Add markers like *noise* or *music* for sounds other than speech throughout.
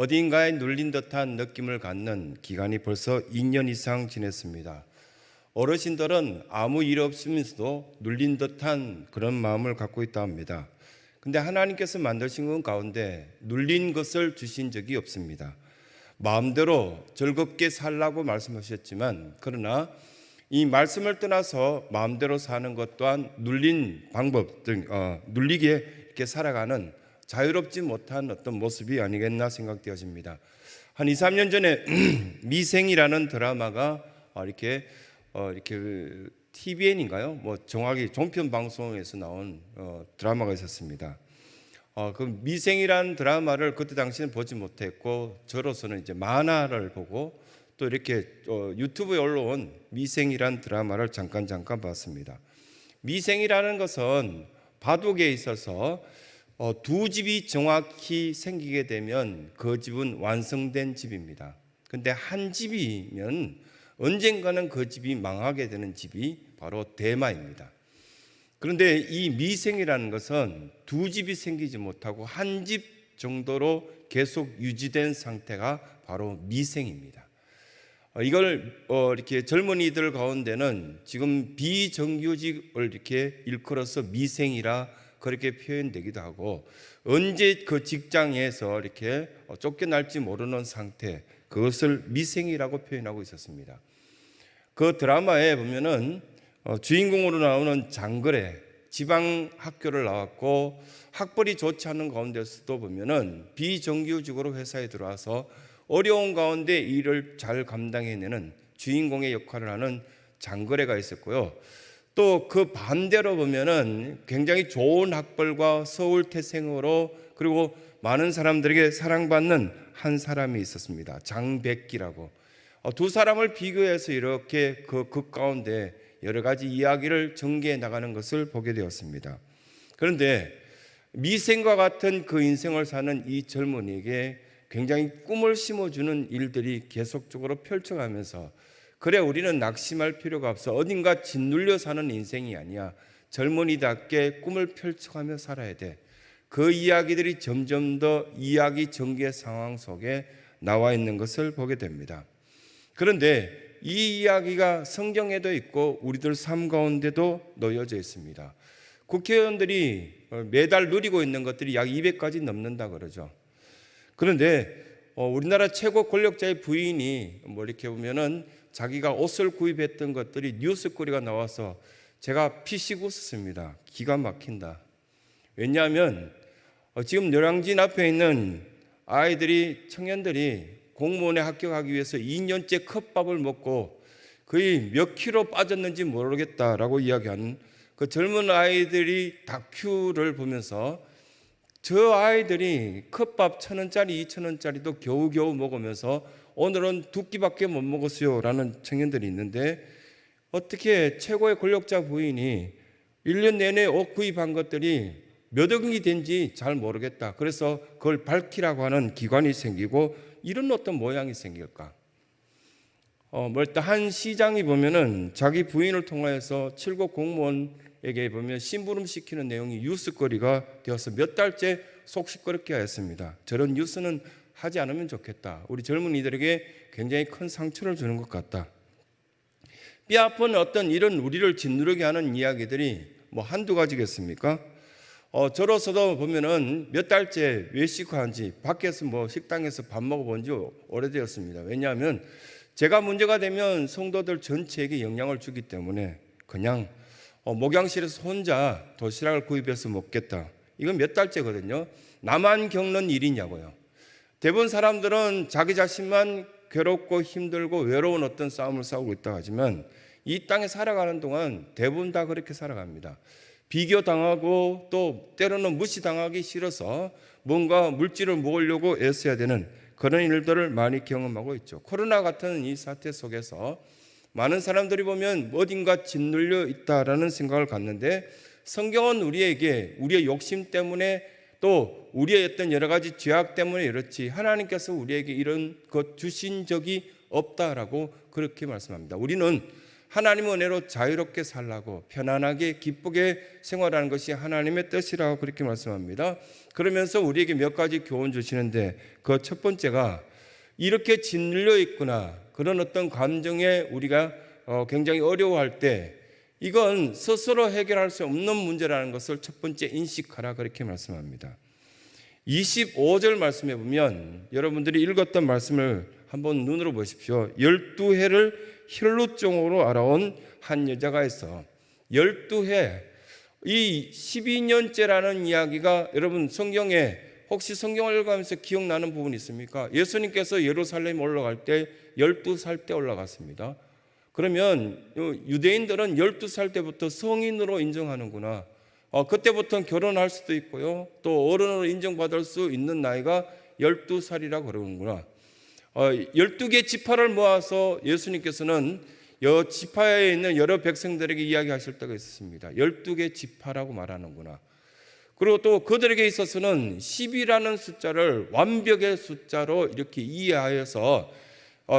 어딘가에 눌린 듯한 느낌을 갖는 기간이 벌써 2년 이상 지냈습니다. 어르신들은 아무 일 없으면서도 눌린 듯한 그런 마음을 갖고 있다 합니다. 근데 하나님께서 만드신 것 가운데 눌린 것을 주신 적이 없습니다. 마음대로 즐겁게 살라고 말씀하셨지만 그러나 이 말씀을 떠나서 마음대로 사는 것 또한 눌린 방법 등 어, 눌리게 이렇게 살아가는 자유롭지 못한 어떤 모습이 아니겠나 생각되어집니다. 한 2, 3년 전에 *clears throat* 미생이라는 드라마가 어, 이렇게 어, 이렇게 TVN인가요? 뭐 정확히 종편 방송에서 나온 어, 드라마가 있었습니다. 어, 그 미생이라는 드라마를 그때 당시에는 보지 못했고 저로서는 이제 만화를 보고 또 이렇게 어, 유튜브에 올라온 미생이라는 드라마를 잠깐 잠깐 봤습니다. 미생이라는 것은 바둑에 있어서 어, 두 집이 정확히 생기게 되면 그 집은 완성된 집입니다. 근데 한 집이면 언젠가는 그 집이 망하게 되는 집이 바로 대마입니다. 그런데 이 미생이라는 것은 두 집이 생기지 못하고 한 집 정도로 계속 유지된 상태가 바로 미생입니다. 어, 이걸 어, 이렇게 젊은이들 가운데는 지금 비정규직을 이렇게 일컬어서 미생이라 그렇게 표현되기도 하고 언제 그 직장에서 이렇게 어, 쫓겨날지 모르는 상태 그것을 미생이라고 표현하고 있었습니다. 그 드라마에 보면은 어, 주인공으로 나오는 장거래 지방 학교를 나왔고 학벌이 좋지 않은 가운데서도 보면은 비정규직으로 회사에 들어와서 어려운 가운데 일을 잘 감당해내는 주인공의 역할을 하는 장거래가 있었고요. 또 그 반대로 보면은 굉장히 좋은 학벌과 서울 태생으로 그리고 많은 사람들에게 사랑받는 한 사람이 있었습니다. 장백기라고. 어, 두 사람을 비교해서 이렇게 그 극 가운데 여러 가지 이야기를 전개해 나가는 것을 보게 되었습니다. 그런데 미생과 같은 그 인생을 사는 이 젊은이에게 굉장히 꿈을 심어주는 일들이 계속적으로 펼쳐가면서 그래 우리는 낙심할 필요가 없어 어딘가 짓눌려 사는 인생이 아니야 젊은이답게 꿈을 펼쳐가며 살아야 돼. 그 이야기들이 점점 더 이야기 전개 상황 속에 나와 있는 것을 보게 됩니다. 그런데 이 이야기가 성경에도 있고 우리들 삶 가운데도 놓여져 있습니다. 국회의원들이 매달 누리고 있는 것들이 약 200가지 넘는다 그러죠. 그런데 어, 우리나라 최고 권력자의 부인이 뭐 이렇게 보면은 자기가 옷을 구입했던 것들이 뉴스거리가 나와서 제가 피식 웃었습니다. 기가 막힌다. 왜냐하면 어, 지금 노량진 앞에 있는 아이들이 청년들이 공무원에 합격하기 위해서 2년째 컵밥을 먹고 거의 몇 킬로 빠졌는지 모르겠다라고 이야기하는 그 젊은 아이들이 다큐를 보면서 저 아이들이 컵밥 천 원짜리, 이천 원짜리도 겨우겨우 먹으면서 오늘은 두 끼밖에 못 먹었어요 라는 청년들이 있는데 어떻게 최고의 권력자 부인이 1년 내내 옷 구입한 것들이 몇 억이 된지 잘 모르겠다. 그래서 그걸 밝히라고 하는 기관이 생기고 이런 어떤 모양이 생길까? 어, 뭐 일단 한 시장이 보면은 자기 부인을 통하여서 칠곡 공무원에게 보면 심부름 시키는 내용이 뉴스거리가 되어서 몇 달째 속 시끄럽게 하였습니다. 저런 뉴스는 하지 않으면 좋겠다. 우리 젊은이들에게 굉장히 큰 상처를 주는 것 같다. 뼈아픈 어떤 이런 우리를 짓누르게 하는 이야기들이 뭐 한두 가지겠습니까? 어, 저로서도 보면은 몇 달째 외식한 지 밖에서 뭐 식당에서 밥 먹어본 지 오래되었습니다. 왜냐하면 제가 문제가 되면 성도들 전체에게 영향을 주기 때문에 그냥 어, 목양실에서 혼자 도시락을 구입해서 먹겠다. 이건 몇 달째거든요. 나만 겪는 일이냐고요. 대부분 사람들은 자기 자신만 괴롭고 힘들고 외로운 어떤 싸움을 싸우고 있다 하지만 이 땅에 살아가는 동안 대부분 다 그렇게 살아갑니다. 비교당하고 또 때로는 무시당하기 싫어서 뭔가 물질을 모으려고 애써야 되는 그런 일들을 많이 경험하고 있죠. 코로나 같은 이 사태 속에서 많은 사람들이 보면 어딘가 짓눌려 있다라는 생각을 갖는데 성경은 우리에게 우리의 욕심 때문에 또 우리의 어떤 여러 가지 죄악 때문에 이렇지 하나님께서 우리에게 이런 것 주신 적이 없다라고 그렇게 말씀합니다. 우리는 하나님의 은혜로 자유롭게 살라고 편안하게 기쁘게 생활하는 것이 하나님의 뜻이라고 그렇게 말씀합니다. 그러면서 우리에게 몇 가지 교훈 주시는데 그 첫 번째가 이렇게 짓눌려 있구나 그런 어떤 감정에 우리가 어, 굉장히 어려워할 때 이건 스스로 해결할 수 없는 문제라는 것을 첫 번째 인식하라 그렇게 말씀합니다. 25절 말씀해 보면 여러분들이 읽었던 말씀을 한번 눈으로 보십시오. 12해를 혈루증으로 알아온 한 여자가 있어. 12해 이 12년째라는 이야기가 여러분 성경에 혹시 성경을 읽으면서 기억나는 부분 있습니까? 예수님께서 예루살렘 올라갈 때 12살 때 올라갔습니다. 그러면 유대인들은 12살 때부터 성인으로 인정하는구나. 어, 그때부터는 결혼할 수도 있고요. 또 어른으로 인정받을 수 있는 나이가 12살이라고 그러는구나. 어, 12개 지파를 모아서 예수님께서는 여 지파에 있는 여러 백성들에게 이야기하실 때가 있었습니다. 12개 지파라고 말하는구나. 그리고 또 그들에게 있어서는 10이라는 숫자를 완벽의 숫자로 이렇게 이해하여서 어,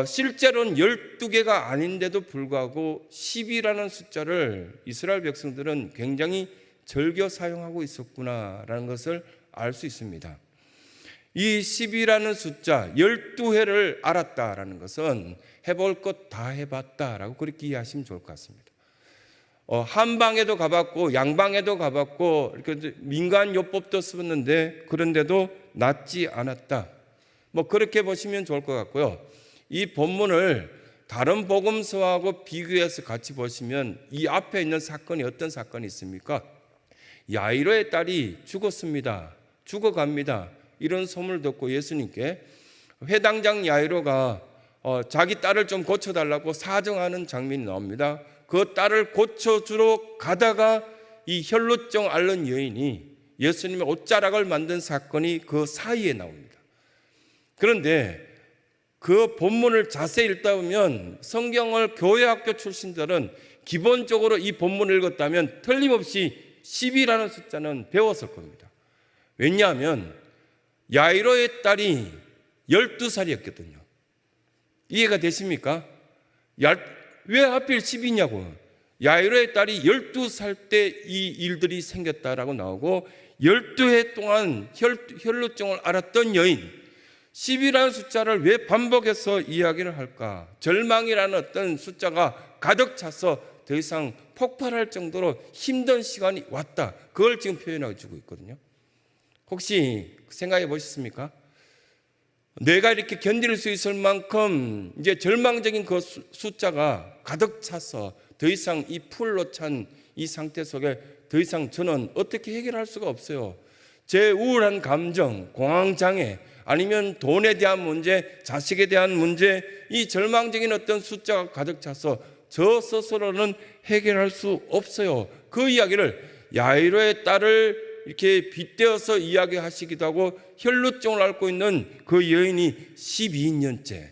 실제로는 12개가 아닌데도 불구하고 10이라는 숫자를 이스라엘 백성들은 굉장히 즐겨 사용하고 있었구나라는 것을 알 수 있습니다. 이 10이라는 숫자 12회를 알았다라는 것은 해볼 것 다 해봤다라고 그렇게 이해하시면 좋을 것 같습니다. 어, 한방에도 가봤고 양방에도 가봤고 이렇게 민간 요법도 쓰었는데 그런데도 낫지 않았다. 뭐 그렇게 보시면 좋을 것 같고요. 이 본문을 다른 복음서하고 비교해서 같이 보시면 이 앞에 있는 사건이 어떤 사건이 있습니까? 야이로의 딸이 죽었습니다. 죽어갑니다. 이런 소문을 듣고 예수님께 회당장 야이로가 어, 자기 딸을 좀 고쳐달라고 사정하는 장면이 나옵니다. 그 딸을 고쳐주러 가다가 이 혈루증 앓는 여인이 예수님의 옷자락을 만든 사건이 그 사이에 나옵니다. 그런데 그 본문을 자세히 읽다 보면 성경을 교회 학교 출신들은 기본적으로 이 본문을 읽었다면 틀림없이 10이라는 숫자는 배웠을 겁니다. 왜냐하면 야이로의 딸이 12살이었거든요. 이해가 되십니까? 야, 왜 하필 10이냐고. 야이로의 딸이 12살 때 이 일들이 생겼다라고 나오고 12해 동안 혈, 혈루증을 앓았던 여인 10이라는 숫자를 왜 반복해서 이야기를 할까? 절망이라는 어떤 숫자가 가득 차서 더 이상 폭발할 정도로 힘든 시간이 왔다. 그걸 지금 표현해 주고 있거든요. 혹시 생각해 보셨습니까? 내가 이렇게 견딜 수 있을 만큼 이제 절망적인 그 숫자가 가득 차서 더 이상 이 풀로 찬 이 상태 속에 더 이상 저는 어떻게 해결할 수가 없어요. 제 우울한 감정, 공황장애, 아니면 돈에 대한 문제, 자식에 대한 문제, 이 절망적인 어떤 숫자가 가득 차서 저 스스로는 해결할 수 없어요. 그 이야기를 야이로의 딸을 이렇게 빗대어서 이야기하시기도 하고 혈루증을 앓고 있는 그 여인이 12년째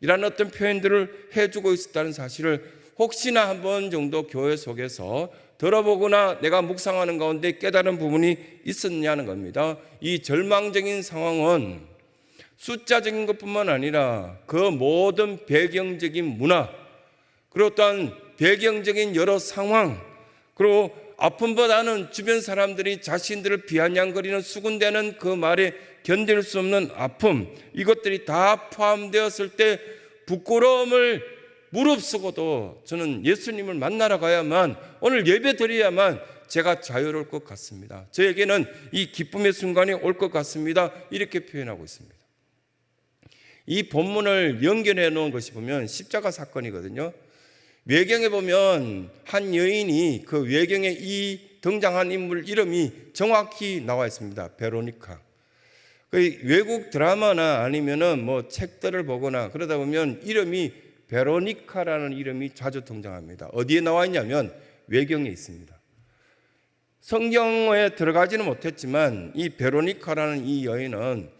이라는 어떤 표현들을 해주고 있었다는 사실을 혹시나 한 번 정도 교회 속에서 들어보거나 내가 묵상하는 가운데 깨달은 부분이 있었냐는 겁니다. 이 절망적인 상황은 숫자적인 것뿐만 아니라 그 모든 배경적인 문화, 그리고 또한 배경적인 여러 상황, 그리고 아픔보다는 주변 사람들이 자신들을 비아냥거리는 수군대는 그 말에 견딜 수 없는 아픔, 이것들이 다 포함되었을 때 부끄러움을 무릅쓰고도 저는 예수님을 만나러 가야만 오늘 예배 드려야만 제가 자유로울 것 같습니다. 저에게는 이 기쁨의 순간이 올 것 같습니다. 이렇게 표현하고 있습니다. 이 본문을 연결해 놓은 것이 보면 십자가 사건이거든요. 외경에 보면 한 여인이 그 외경에 이 등장한 인물 이름이 정확히 나와 있습니다. 베로니카. 그 외국 드라마나 아니면은 뭐 책들을 보거나 그러다 보면 이름이 베로니카라는 이름이 자주 등장합니다. 어디에 나와 있냐면 외경에 있습니다. 성경에 들어가지는 못했지만 이 베로니카라는 이 여인은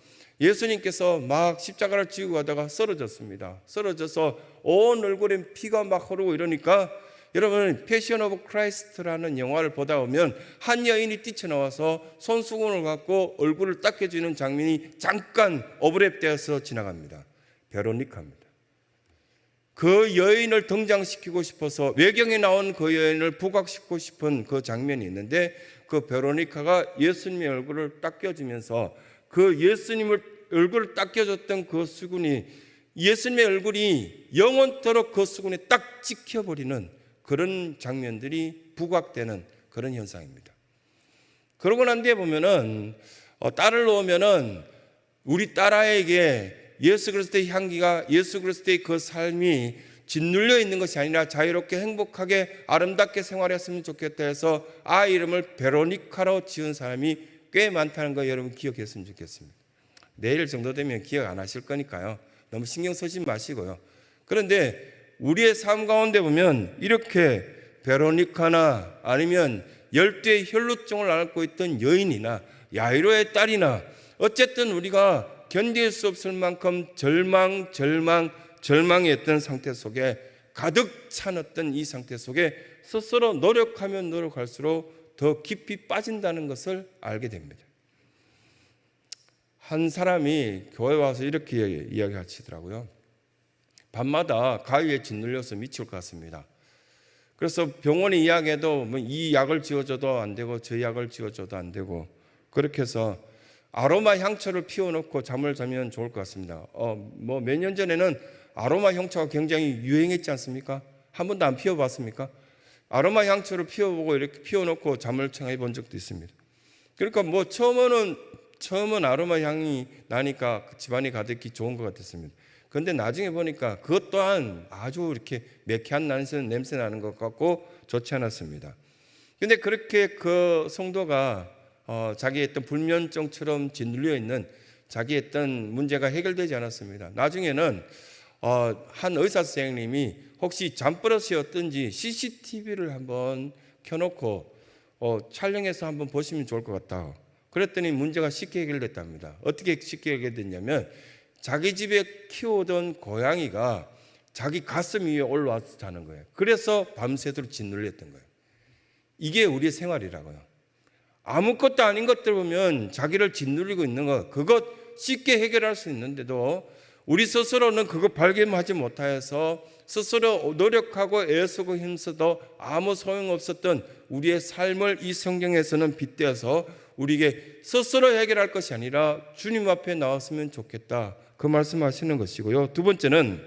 예수님께서 막 십자가를 지고 가다가 쓰러졌습니다. 쓰러져서 온 얼굴에 피가 막 흐르고 이러니까 여러분 패션 오브 크라이스트라는 영화를 보다 보면 한 여인이 뛰쳐나와서 손수건을 갖고 얼굴을 닦여주는 장면이 잠깐 오버랩되어서 지나갑니다. 베로니카입니다. 그 여인을 등장시키고 싶어서 외경에 나온 그 여인을 부각시키고 싶은 그 장면이 있는데 그 베로니카가 예수님의 얼굴을 닦여주면서 그 예수님을 얼굴을 닦여줬던 그 수군이 예수님의 얼굴이 영원토록 그 수군에 딱 찍혀버리는 그런 장면들이 부각되는 그런 현상입니다. 그러고 난 뒤에 보면은 어, 딸을 놓으면은 우리 딸아이에게 예수 그리스도의 향기가 예수 그리스도의 그 삶이 짓눌려 있는 것이 아니라 자유롭게 행복하게 아름답게 생활했으면 좋겠다 해서 아이 이름을 베로니카로 지은 사람이 꽤 많다는 거 여러분 기억했으면 좋겠습니다. 내일 정도 되면 기억 안 하실 거니까요. 너무 신경 쓰지 마시고요. 그런데 우리의 삶 가운데 보면 이렇게 베로니카나 아니면 열두의 혈루증을 앓고 있던 여인이나 야이로의 딸이나 어쨌든 우리가 견딜 수 없을 만큼 절망, 절망, 절망했던 상태 속에 가득 찬었던 이 상태 속에 스스로 노력하면 노력할수록 더 깊이 빠진다는 것을 알게 됩니다. 한 사람이 교회 와서 이렇게 이야기하시더라고요. 밤마다 가위에 짓눌려서 미칠 것 같습니다. 그래서 병원에 이야기해도 뭐 이 약을 지어줘도 안 되고 저 약을 지어줘도 안 되고 그렇게 해서 아로마 향초를 피워놓고 잠을 자면 좋을 것 같습니다. 어, 뭐 몇 년 전에는 아로마 향초가 굉장히 유행했지 않습니까? 한 번도 안 피워봤습니까? 아로마 향초를 피워보고 이렇게 피워놓고 잠을 청해 본 적도 있습니다. 그러니까 뭐 처음에는 처음은 아로마 향이 나니까 그 집안이 가득히 좋은 것 같았습니다. 그런데 나중에 보니까 그것 또한 아주 이렇게 매캐한 냄새 나는 것 같고 좋지 않았습니다. 근데 그렇게 그 성도가 어, 자기 어떤 불면증처럼 짓눌려 있는 자기 어떤 문제가 해결되지 않았습니다. 나중에는 어, 한 의사 선생님이 혹시 잠버릇이었든지 CCTV를 한번 켜놓고 어, 촬영해서 한번 보시면 좋을 것 같다. 그랬더니 문제가 쉽게 해결됐답니다. 어떻게 쉽게 해결됐냐면 자기 집에 키우던 고양이가 자기 가슴 위에 올라와서 자는 거예요. 그래서 밤새도록 짓눌렸던 거예요. 이게 우리의 생활이라고요. 아무것도 아닌 것들 보면 자기를 짓누리고 있는 것, 그것 쉽게 해결할 수 있는데도 우리 스스로는 그거 발견하지 못하여서 스스로 노력하고 애쓰고 힘써도 아무 소용없었던 우리의 삶을 이 성경에서는 빗대어서 우리에게 스스로 해결할 것이 아니라 주님 앞에 나왔으면 좋겠다. 그 말씀하시는 것이고요. 두 번째는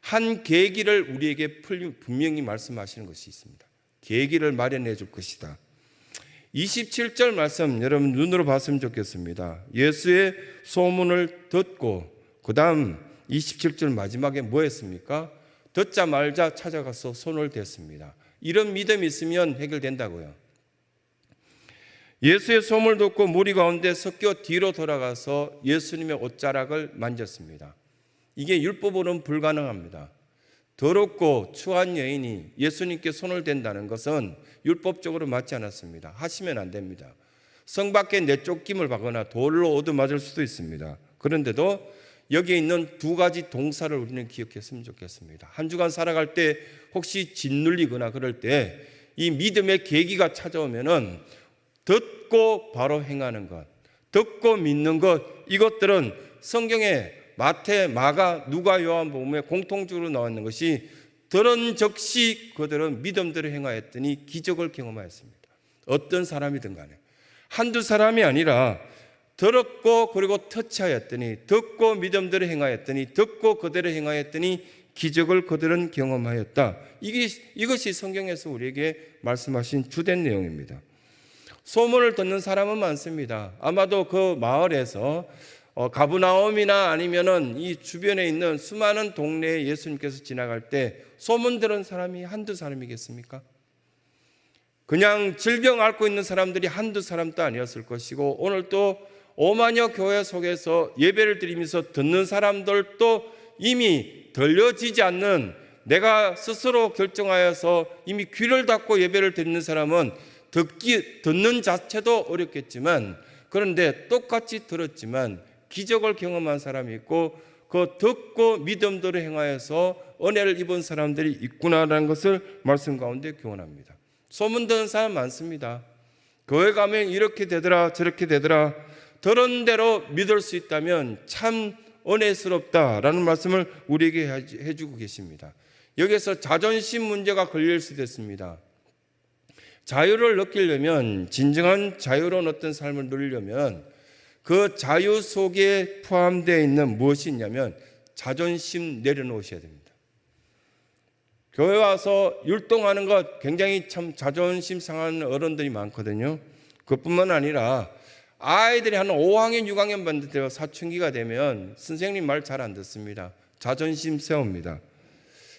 한 계기를 우리에게 분명히 말씀하시는 것이 있습니다. 계기를 마련해 줄 것이다. 27절 말씀 여러분 눈으로 봤으면 좋겠습니다. 예수의 소문을 듣고 그다음 27절 마지막에 뭐 했습니까? 듣자 말자 찾아가서 손을 댔습니다. 이런 믿음이 있으면 해결된다고요. 예수의 소문을 듣고 무리 가운데 섞여 뒤로 돌아가서 예수님의 옷자락을 만졌습니다. 이게 율법으로는 불가능합니다. 더럽고 추한 여인이 예수님께 손을 댄다는 것은 율법적으로 맞지 않았습니다. 하시면 안 됩니다. 성 밖에 내쫓김을 받거나 돌로 얻어맞을 수도 있습니다. 그런데도 여기에 있는 두 가지 동사를 우리는 기억했으면 좋겠습니다. 한 주간 살아갈 때 혹시 짓눌리거나 그럴 때 이 믿음의 계기가 찾아오면은 듣고 바로 행하는 것, 듣고 믿는 것 이것들은 성경에 마태, 마가, 누가, 요한복음에 공통적으로 나와 있는 것이 들은 즉시 그들은 믿음대로 행하였더니 기적을 경험하였습니다. 어떤 사람이든 간에 한두 사람이 아니라 들었고 그리고 터치하였더니 듣고 믿음대로 행하였더니 듣고 그대로 행하였더니 기적을 그들은 경험하였다. 이게 이것이 성경에서 우리에게 말씀하신 주된 내용입니다. 소문을 듣는 사람은 많습니다. 아마도 그 마을에서 어, 가브나움이나 아니면은 이 주변에 있는 수많은 동네에 예수님께서 지나갈 때 소문 들은 사람이 한두 사람이겠습니까? 그냥 질병 앓고 있는 사람들이 한두 사람도 아니었을 것이고 오늘 또 오만여 교회 속에서 예배를 드리면서 듣는 사람들도 이미 들려지지 않는 내가 스스로 결정하여서 이미 귀를 닫고 예배를 드리는 사람은 듣기 듣는 자체도 어렵겠지만 그런데 똑같이 들었지만 기적을 경험한 사람이 있고 그 듣고 믿음대로 행하여서 은혜를 입은 사람들이 있구나라는 것을 말씀 가운데 교훈합니다. 소문 듣는 사람 많습니다. 교회 가면 이렇게 되더라 저렇게 되더라 들은 대로 믿을 수 있다면 참 은혜스럽다라는 말씀을 우리에게 해주고 계십니다. 여기서 자존심 문제가 걸릴 수도 있습니다. 자유를 느끼려면 진정한 자유로운 어떤 삶을 누리려면 그 자유 속에 포함되어 있는 무엇이 있냐면 자존심 내려놓으셔야 됩니다. 교회 와서 율동하는 것 굉장히 참 자존심 상하는 어른들이 많거든요. 그뿐만 아니라 아이들이 한 5학년, 6학년 반들 때 사춘기가 되면 선생님 말 잘 안 듣습니다. 자존심 세웁니다.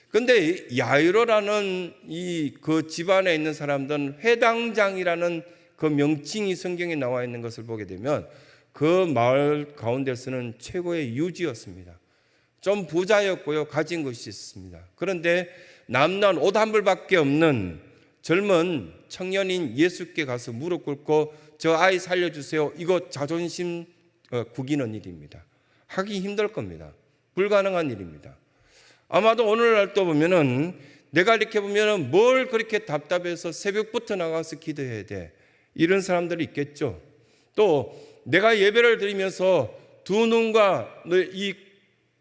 근데 야유로라는 이 그 집안에 있는 사람들은 회당장이라는 그 명칭이 성경에 나와 있는 것을 보게 되면 그 마을 가운데서는 최고의 유지였습니다. 좀 부자였고요. 가진 것이 있습니다. 그런데 남난 옷 한 벌밖에 없는 젊은 청년인 예수께 가서 무릎 꿇고 저 아이 살려주세요. 이거 자존심 어, 구기는 일입니다. 하기 힘들 겁니다. 불가능한 일입니다. 아마도 오늘날 또 보면은 내가 이렇게 보면은 뭘 그렇게 답답해서 새벽부터 나가서 기도해야 돼. 이런 사람들이 있겠죠. 또 내가 예배를 드리면서 두 눈과 이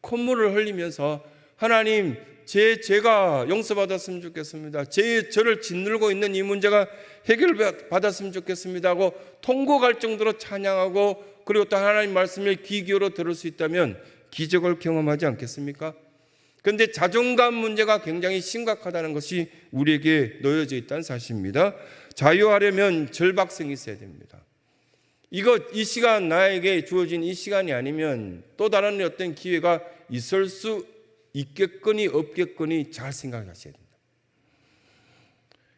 콧물을 흘리면서 하나님 제 죄가 용서받았으면 좋겠습니다. 제 저를 짓누르고 있는 이 문제가 해결받았으면 좋겠습니다 하고 통곡할 정도로 찬양하고 그리고 또 하나님 말씀을 귀 기울여 들을 수 있다면 기적을 경험하지 않겠습니까? 그런데 자존감 문제가 굉장히 심각하다는 것이 우리에게 놓여져 있다는 사실입니다. 자유하려면 절박성이 있어야 됩니다. 이거 이 시간 나에게 주어진 이 시간이 아니면 또 다른 어떤 기회가 있을 수 있겠거니 없겠거니 잘 생각하셔야 됩니다.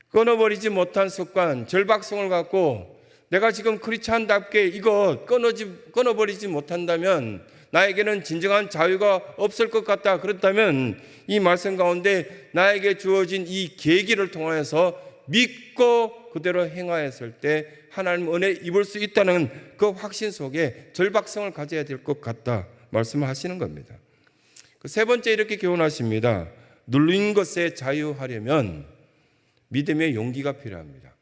끊어버리지 못한 습관, 절박성을 갖고 내가 지금 크리스찬답게 이거 끊어지, 끊어버리지 못한다면 나에게는 진정한 자유가 없을 것 같다. 그렇다면 이 말씀 가운데 나에게 주어진 이 계기를 통하여서 믿고 그대로 행하였을 때 하나님 은혜 입을 수 있다는 그 확신 속에 절박성을 가져야 될 것 같다. 말씀을 하시는 겁니다. 그세 번째 이렇게 교훈하십니다. 눌린 것에 자유하려면 믿음의 용기가 필요합니다.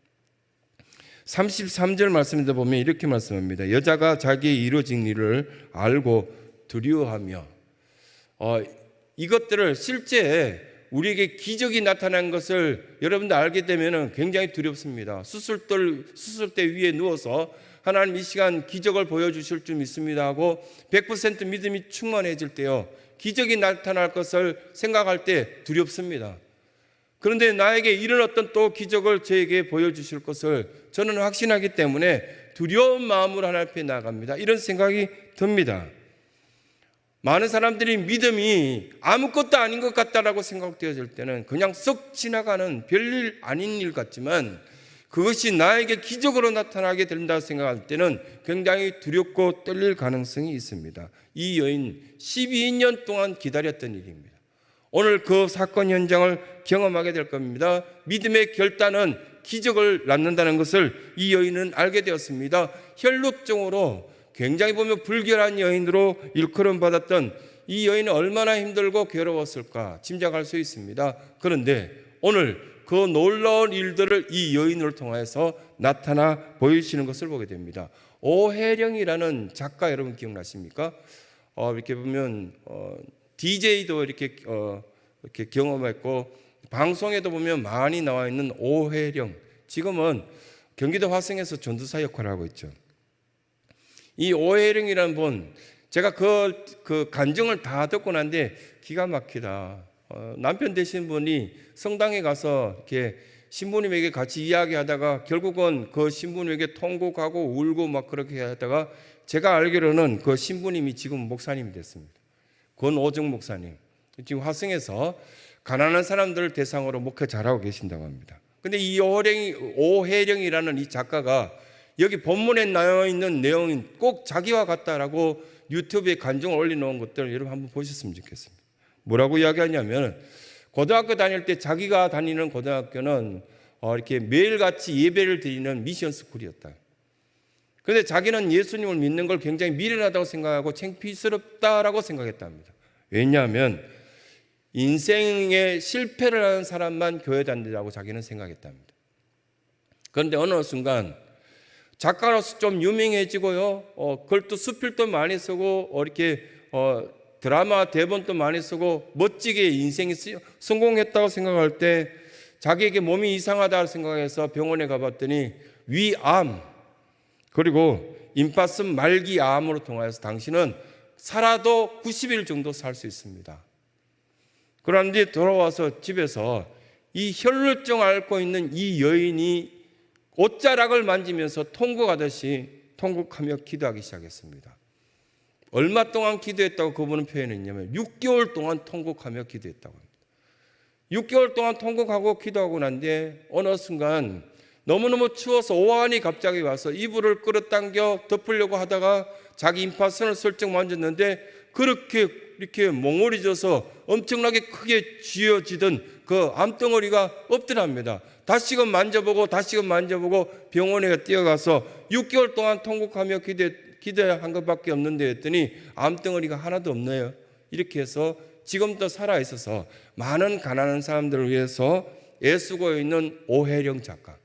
33절 말씀에도 보면 이렇게 말씀합니다. 여자가 자기의 이루어진 일을 알고 두려워하며 어, 이것들을 실제 우리에게 기적이 나타난 것을 여러분들 알게 되면 굉장히 두렵습니다. 수술들 수술대 위에 누워서 하나님 이 시간 기적을 보여주실 줄 믿습니다 하고 100% 믿음이 충만해질 때요 기적이 나타날 것을 생각할 때 두렵습니다. 그런데 나에게 이런 어떤 또 기적을 저에게 보여주실 것을 저는 확신하기 때문에 두려운 마음으로 하나님 앞에 나갑니다. 이런 생각이 듭니다. 많은 사람들이 믿음이 아무것도 아닌 것 같다라고 생각되어질 때는 그냥 썩 지나가는 별일 아닌 일 같지만 그것이 나에게 기적으로 나타나게 된다 생각할 때는 굉장히 두렵고 떨릴 가능성이 있습니다. 이 여인 12년 동안 기다렸던 일입니다. 오늘 그 사건 현장을 경험하게 될 겁니다. 믿음의 결단은 기적을 낳는다는 것을 이 여인은 알게 되었습니다. 혈육적으로 굉장히 보면 불결한 여인으로 일컬음 받았던 이 여인은 얼마나 힘들고 괴로웠을까 짐작할 수 있습니다. 그런데 오늘 그 놀라운 일들을 이 여인을 통해서 나타나 보이시는 것을 보게 됩니다. 오혜령이라는 작가 여러분 기억나십니까? 어, 이렇게 보면 어, DJ도 이렇게 어, 이렇게 경험했고 방송에도 보면 많이 나와 있는 오혜령 지금은 경기도 화성에서 전도사 역할을 하고 있죠. 이 오해령이라는 분, 제가 그, 그 간증을 다 듣고 난데 기가 막히다. 어, 남편 되신 분이 성당에 가서 이렇게 신부님에게 같이 이야기하다가 결국은 그 신부님에게 통곡하고 울고 막 그렇게 하다가 제가 알기로는 그 신부님이 지금 목사님이 됐습니다. 권오정 목사님. 지금 화성에서 가난한 사람들을 대상으로 목회 잘하고 계신다고 합니다. 근데 이 오해령, 오해령이라는 이 작가가 여기 본문에 나와 있는 내용이 꼭 자기와 같다라고 유튜브에 간증을 올려놓은 것들 여러분 한번 보셨으면 좋겠습니다. 뭐라고 이야기하냐면 고등학교 다닐 때 자기가 다니는 고등학교는 어, 이렇게 매일같이 예배를 드리는 미션 스쿨이었다. 그런데 자기는 예수님을 믿는 걸 굉장히 미련하다고 생각하고 창피스럽다라고 생각했답니다. 왜냐하면 인생에 실패를 하는 사람만 교회 다니라고 자기는 생각했답니다. 그런데 어느 순간 작가로서 좀 유명해지고요. 어, 글도 수필도 많이 쓰고 어, 이렇게 어, 드라마 대본도 많이 쓰고 멋지게 인생이 쓰- 성공했다고 생각할 때 자기에게 몸이 이상하다 생각해서 병원에 가봤더니 위암 그리고 임파선 말기 암으로 통하여서 당신은 살아도 90일 정도 살 수 있습니다. 그런데 돌아와서 집에서 이 혈루증 앓고 있는 이 여인이 옷자락을 만지면서 통곡하듯이 통곡하며 기도하기 시작했습니다. 얼마 동안 기도했다고 그분은 표현했냐면 6개월 동안 통곡하며 기도했다고 합니다. 6개월 동안 통곡하고 기도하고 난 뒤에 어느 순간 너무너무 추워서 오한이 갑자기 와서 이불을 끌어당겨 덮으려고 하다가 자기 임파선을 슬쩍 만졌는데 그렇게 이렇게 몽골이 져서 엄청나게 크게 쥐어지던 그 암덩어리가 없더랍니다. 다시금 만져보고 다시금 만져보고 병원에 뛰어가서 6개월 동안 통곡하며 기도, 기도한 것밖에 없는데 했더니 암덩어리가 하나도 없네요. 이렇게 해서 지금도 살아 있어서 많은 가난한 사람들을 위해서 애쓰고 있는 오혜령 작가.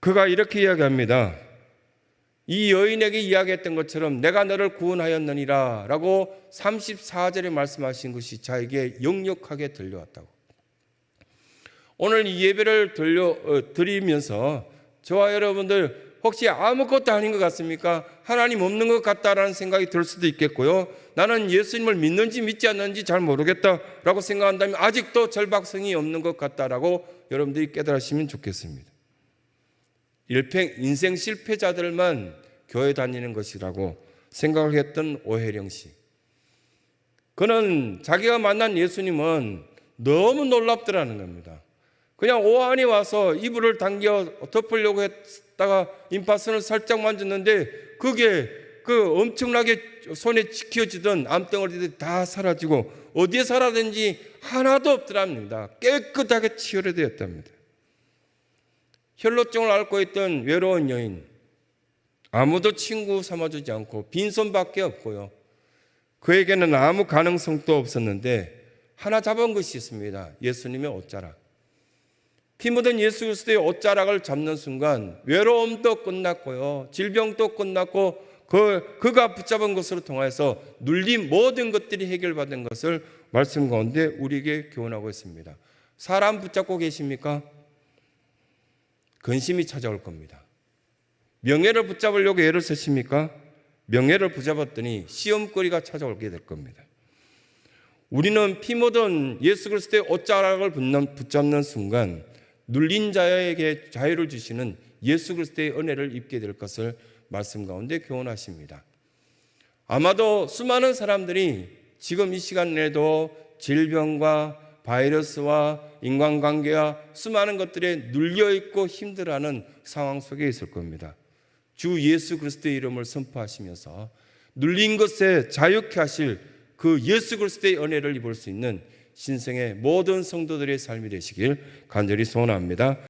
그가 이렇게 이야기합니다. 이 여인에게 이야기했던 것처럼 내가 너를 구원하였느니라 라고 34절에 말씀하신 것이 자에게 역력하게 들려왔다고. 오늘 이 예배를 들려, 어, 드리면서 저와 여러분들 혹시 아무것도 아닌 것 같습니까? 하나님 없는 것 같다라는 생각이 들 수도 있겠고요. 나는 예수님을 믿는지 믿지 않는지 잘 모르겠다라고 생각한다면 아직도 절박성이 없는 것 같다라고 여러분들이 깨달으시면 좋겠습니다. 일평 인생 실패자들만 교회 다니는 것이라고 생각을 했던 오혜령 씨. 그는 자기가 만난 예수님은 너무 놀랍더라는 겁니다. 그냥 오한이 와서 이불을 당겨 덮으려고 했다가 임파선을 살짝 만졌는데 그게 그 엄청나게 손에 지켜지던 암덩어리들이 다 사라지고 어디에 살아든지 하나도 없더랍니다. 깨끗하게 치유되었답니다. 혈로증을 앓고 있던 외로운 여인 아무도 친구 삼아주지 않고 빈손밖에 없고요. 그에게는 아무 가능성도 없었는데 하나 잡은 것이 있습니다. 예수님의 옷자락. 피 묻은 예수 그리스도의 옷자락을 잡는 순간 외로움도 끝났고요. 질병도 끝났고 그 그가 붙잡은 것으로 통해서 눌린 모든 것들이 해결받은 것을 말씀 가운데 우리에게 교훈하고 있습니다. 사람 붙잡고 계십니까? 근심이 찾아올 겁니다. 명예를 붙잡으려고 애를 쓰십니까? 명예를 붙잡았더니 시험거리가 찾아오게 될 겁니다. 우리는 피 묻은 예수 그리스도의 옷자락을 붙잡는 순간 눌린 자에게 자유를 주시는 예수 그리스도의 은혜를 입게 될 것을 말씀 가운데 교훈하십니다. 아마도 수많은 사람들이 지금 이 시간에도 질병과 바이러스와 인간관계와 수많은 것들에 눌려 있고 힘들어하는 상황 속에 있을 겁니다. 주 예수 그리스도의 이름을 선포하시면서 눌린 것에 자유케 하실 그 예수 그리스도의 은혜를 입을 수 있는 신생의 모든 성도들의 삶이 되시길 간절히 소원합니다.